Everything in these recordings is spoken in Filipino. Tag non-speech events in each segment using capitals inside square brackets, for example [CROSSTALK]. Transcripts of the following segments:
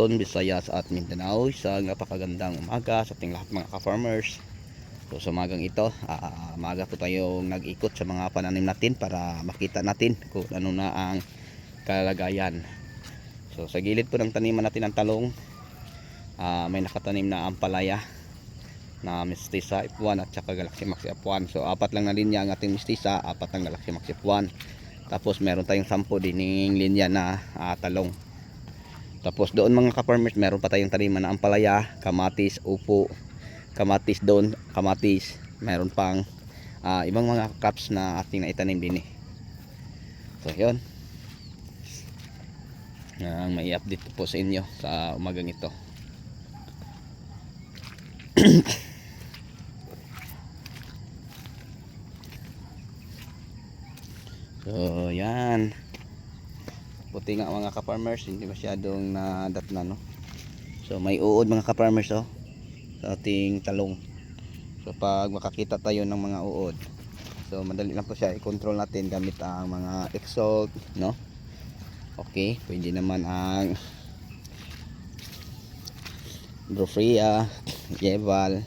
Luzon, Visayas at Mindanao. Isang napakagandang umaga sa ating lahat mga ka-farmers. So sa umagang ito, ah, maaga po tayong nag-ikot sa mga pananim natin para makita natin kung ano na ang kalagayan. So sa gilid po ng taniman natin ng talong, ah, may nakatanim na ampalaya na Mestiza F1 at saka Galaxy Max F1. So apat lang na linya ang ating Mestiza, apat ang Galaxy Max F1. Tapos meron tayong 10 dining linya na ah, talong. Tapos doon mga ka-farmers, meron pa tayong taniman na ampalaya, kamatis, upo, kamatis doon, kamatis. Meron pang ah, ibang mga crops na ating naitanim din eh. So yun. Ang may update po sa inyo sa umagang ito. [COUGHS] so yan buti nga mga ka-farmers hindi masyadong nadat na no? So may uod mga ka-farmers oh sa ating talong. So pag makakita tayo ng mga uod so madali lang po siya i-control natin gamit ang mga exalt no? Okay pwede naman ang Brofria Yeval.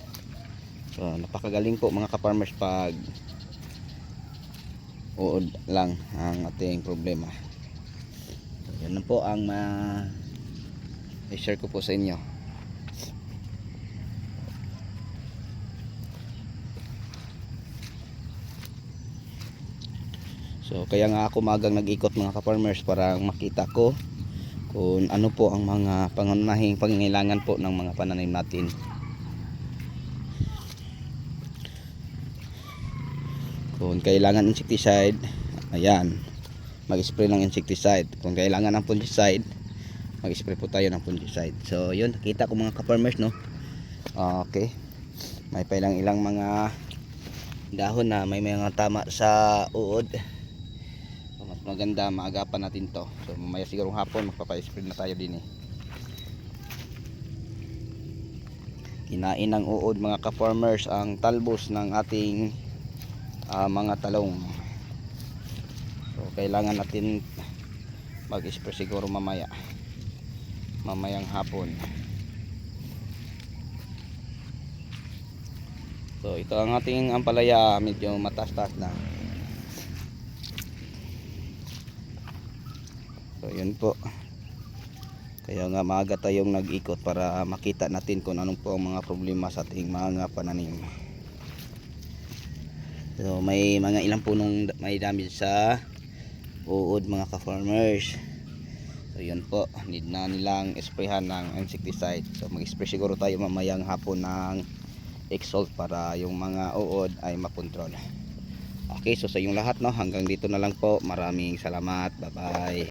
So napakagaling po mga ka-farmers pag uod lang ang ating problema na po ang ma i-share ko po sa inyo. So kaya nga ako magang nag-ikot mga ka-farmers para makita ko kung ano po ang mga pangunahing pangangailangan po ng mga pananim natin. Kung kailangan insecticide, ayan, mag-spray ng insecticide. Kung kailangan ng fungicide, mag-spray po tayo ng fungicide. So, yun, nakita ko mga ka-farmers, no? Okay. May pa ilang ilang mga dahon na may mga tama sa uod. So, mas maganda, maagapan natin to. So, mamaya sigurong hapon, magpapa-spray na tayo din eh. Kinain ng uod mga ka-farmers ang talbos ng ating ah, mga talong. So, kailangan natin mag-spray siguro mamaya. Mamayang hapon. So, ito ang ating ampalaya, medyo matas-tas na. So, yun po. Kaya nga maaga tayong nag-ikot para makita natin kung anong po ang mga problema sa ating mga pananim. So, may mga ilang punong may damage sa uod mga ka-farmers. So, yun po. Need na nilang sprayhan ng insecticide. So, mag-spray siguro tayo mamayang hapon ng Exalt para yung mga uod ay makontrol. Okay, so sa yung lahat no, hanggang dito na lang po. Maraming salamat. Bye-bye.